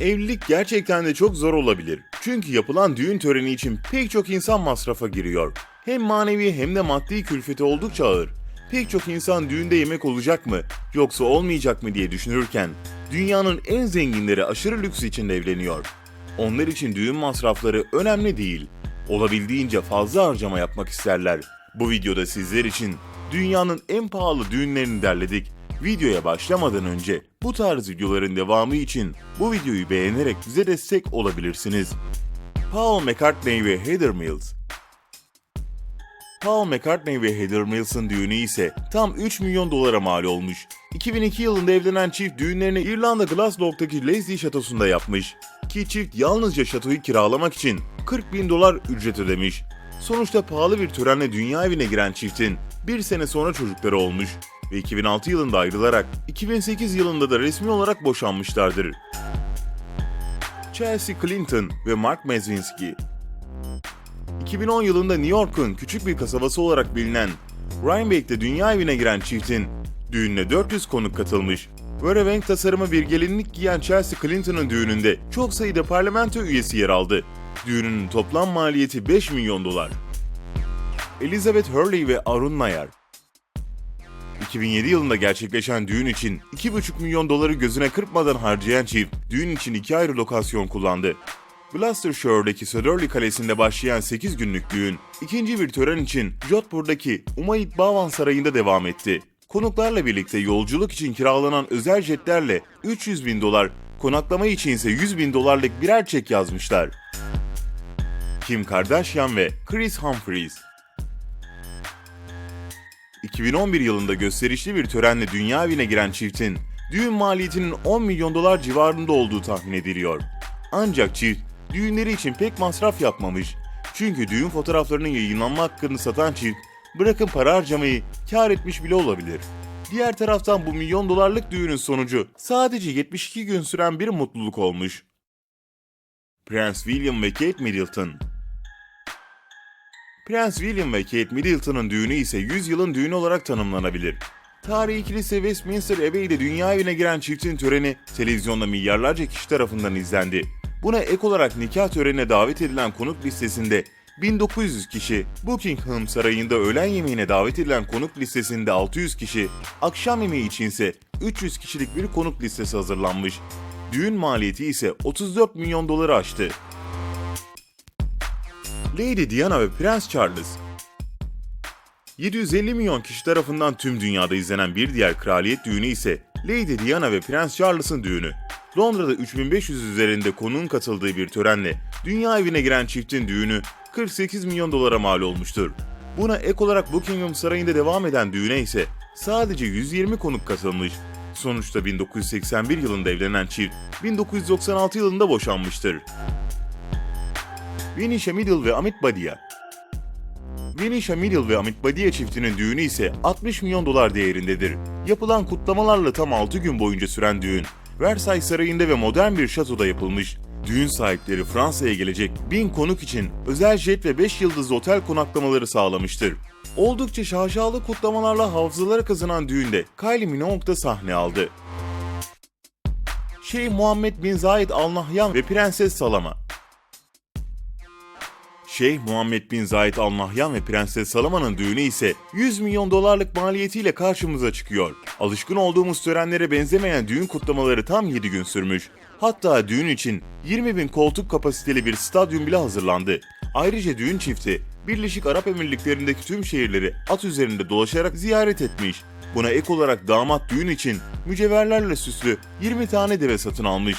Evlilik gerçekten de çok zor olabilir. Çünkü yapılan düğün töreni için pek çok insan masrafa giriyor. Hem manevi hem de maddi külfeti oldukça ağır. Pek çok insan düğünde yemek olacak mı yoksa olmayacak mı diye düşünürken dünyanın en zenginleri aşırı lüks içinde evleniyor. Onlar için düğün masrafları önemli değil. Olabildiğince fazla harcama yapmak isterler. Bu videoda sizler için dünyanın en pahalı düğünlerini derledik. Videoya başlamadan önce bu tarz videoların devamı için bu videoyu beğenerek bize destek olabilirsiniz. Paul McCartney ve Heather Mills Paul McCartney ve Heather Mills'ın düğünü ise tam 3 milyon dolara mal olmuş. 2002 yılında evlenen çift düğünlerini İrlanda Glasgow'daki Leslie Şatosu'nda yapmış. Ki çift yalnızca şatoyu kiralamak için 40 bin dolar ücret ödemiş. Sonuçta pahalı bir törenle dünya evine giren çiftin bir sene sonra çocukları olmuş ve 2006 yılında ayrılarak 2008 yılında da resmi olarak boşanmışlardır. Chelsea Clinton ve Mark Mazinski 2010 yılında New York'un küçük bir kasabası olarak bilinen Rhinebeck'te dünya evine giren çiftin düğününe 400 konuk katılmış. Böyle renk tasarımı bir gelinlik giyen Chelsea Clinton'ın düğününde çok sayıda parlamento üyesi yer aldı. Düğünün toplam maliyeti 5 milyon dolar. Elizabeth Hurley ve Arun Nayar 2007 yılında gerçekleşen düğün için 2,5 milyon doları gözüne kırpmadan harcayan çift, düğün için iki ayrı lokasyon kullandı. Gloucestershire'daki Sutherland Kalesi'nde başlayan 8 günlük düğün, ikinci bir tören için Jodhpur'daki Umayid Bhavan Sarayı'nda devam etti. Konuklarla birlikte yolculuk için kiralanan özel jetlerle 300 bin dolar, konaklama için ise 100 bin dolarlık birer çek yazmışlar. Kim Kardashian ve Chris Humphries 2011 yılında gösterişli bir törenle dünya evine giren çiftin düğün maliyetinin 10 milyon dolar civarında olduğu tahmin ediliyor. Ancak çift düğünleri için pek masraf yapmamış. Çünkü düğün fotoğraflarının yayınlanma hakkını satan çift bırakın para harcamayı kar etmiş bile olabilir. Diğer taraftan bu milyon dolarlık düğünün sonucu sadece 72 gün süren bir mutluluk olmuş. Prens William ve Kate Middleton Prens William ve Kate Middleton'ın düğünü ise 100 yılın düğünü olarak tanımlanabilir. Tarihi kilise Westminster Abbey'de dünya evine giren çiftin töreni televizyonda milyarlarca kişi tarafından izlendi. Buna ek olarak nikah törenine davet edilen konuk listesinde 1900 kişi, Buckingham Sarayı'nda öğlen yemeğine davet edilen konuk listesinde 600 kişi, akşam yemeği içinse 300 kişilik bir konuk listesi hazırlanmış. Düğün maliyeti ise 34 milyon doları aştı. Lady Diana ve Prens Charles 750 milyon kişi tarafından tüm dünyada izlenen bir diğer kraliyet düğünü ise Lady Diana ve Prens Charles'ın düğünü. Londra'da 3500 üzerinde konuğun katıldığı bir törenle dünya evine giren çiftin düğünü 48 milyon dolara mal olmuştur. Buna ek olarak Buckingham Sarayı'nda devam eden düğüne ise sadece 120 konuk katılmış. Sonuçta 1981 yılında evlenen çift 1996 yılında boşanmıştır. Vinisha Middle ve Amit Badia Vinisha Middle ve Amit Badia çiftinin düğünü ise 60 milyon dolar değerindedir. Yapılan kutlamalarla tam 6 gün boyunca süren düğün, Versailles Sarayı'nda ve modern bir şatoda yapılmış. Düğün sahipleri Fransa'ya gelecek 1000 konuk için özel jet ve 5 yıldızlı otel konaklamaları sağlamıştır. Oldukça şaşalı kutlamalarla hafızalara kazanan düğünde Kylie Minogue da sahne aldı. Şeyh Muhammed bin Zayed Al Nahyan ve Prenses Salama Şeyh Muhammed bin Zayed Al Nahyan ve Prenses Salama'nın düğünü ise 100 milyon dolarlık maliyetiyle karşımıza çıkıyor. Alışkın olduğumuz törenlere benzemeyen düğün kutlamaları tam 7 gün sürmüş. Hatta düğün için 20 bin koltuk kapasiteli bir stadyum bile hazırlandı. Ayrıca düğün çifti Birleşik Arap Emirlikleri'ndeki tüm şehirleri at üzerinde dolaşarak ziyaret etmiş. Buna ek olarak damat düğün için mücevherlerle süslü 20 tane deve satın almış.